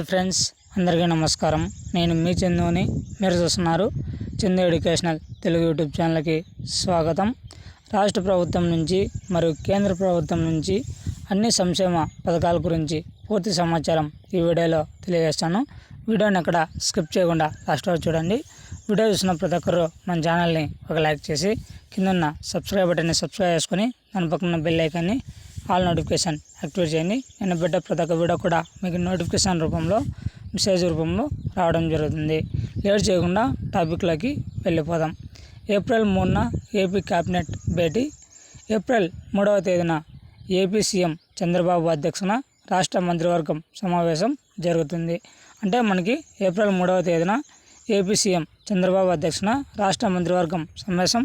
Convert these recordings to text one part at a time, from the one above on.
Hi friends అందరికీ నమస్కారం. నేను మీ చందుని మీరు చూస్తున్నారు చందు ఎడ్యుకేషనల్ తెలుగు యూట్యూబ్ ఛానల్కి స్వాగతం. రాష్ట్ర ప్రభుత్వం నుంచి మరియు కేంద్ర ప్రభుత్వం నుంచి అన్ని సంక్షేమ పథకాల గురించి పూర్తి సమాచారం ఈ వీడియోలో తెలియజేస్తాను. వీడియోని ఎక్కడ స్కిప్ చేయకుండా లాస్ట్ వరకు చూడండి. వీడియో చూసిన ప్రతి ఒక్కరు మన ఛానల్ని ఒక లైక్ చేసి కిందన్న సబ్స్క్రైబ్ బటన్ని సబ్స్క్రైబ్ చేసుకొని దాని పక్కన బెల్ ఐకాన్ని ఆల్ నోటిఫికేషన్ యాక్టివేట్ చేయండి. నేను పెట్టే ప్రతి ఒక్క వీడియో కూడా మీకు నోటిఫికేషన్ రూపంలో మెసేజ్ రూపంలో రావడం జరుగుతుంది. లేట్ చేయకుండా టాపిక్లోకి వెళ్ళిపోదాం. ఏప్రిల్ మూడున ఏపీ క్యాబినెట్ భేటీ. ఏప్రిల్ మూడవ తేదీన ఏపీ సీఎం చంద్రబాబు అధ్యక్షన రాష్ట్ర మంత్రివర్గం సమావేశం జరుగుతుంది. అంటే మనకి ఏప్రిల్ మూడవ తేదీన ఏపీ సీఎం చంద్రబాబు అధ్యక్షన రాష్ట్ర మంత్రివర్గం సమావేశం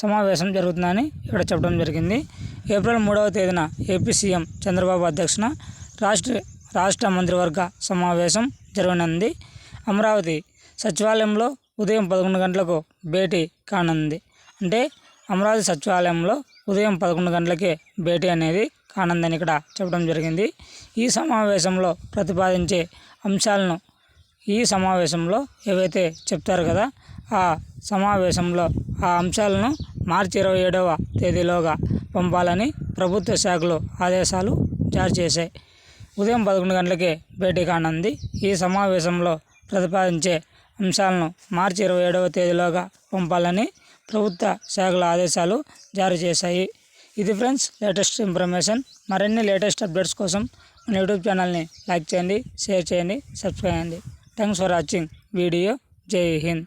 సమావేశం జరుగుతుందని ఇక్కడ చెప్పడం జరిగింది. ఏప్రిల్ మూడవ తేదీన ఏపీ సీఎం చంద్రబాబు అధ్యక్షన రాష్ట్ర రాష్ట్ర మంత్రివర్గ సమావేశం జరగనుంది. అమరావతి సచివాలయంలో ఉదయం పదకొండు గంటలకు భేటీ కానుంది. అంటే అమరావతి సచివాలయంలో ఉదయం పదకొండు గంటలకే భేటీ అనేది కానుందని ఇక్కడ చెప్పడం జరిగింది. ఈ సమావేశంలో ప్రతిపాదించే అంశాలను ఈ సమావేశంలో ఏవైతే చెప్తారు కదా ఆ సమావేశంలో ఆ అంశాలను మార్చి ఇరవై ఏడవ తేదీలోగా పంపాలని ప్రభుత్వ శాఖలు ఆదేశాలు జారీ చేశాయి. ఉదయం పదకొండు గంటలకే భేటీ కానుంది. ఈ సమావేశంలో ప్రతిపాదించే అంశాలను మార్చి ఇరవై ఏడవ తేదీలోగా పంపాలని ప్రభుత్వ శాఖల ఆదేశాలు జారీ చేశాయి. ఇది ఫ్రెండ్స్ లేటెస్ట్ ఇన్ఫర్మేషన్. మరిన్ని లేటెస్ట్ అప్డేట్స్ కోసం మన యూట్యూబ్ ఛానల్ని లైక్ చేయండి షేర్ చేయండి సబ్స్క్రైబ్ చేయండి. Thanks for watching video. Jai Hind.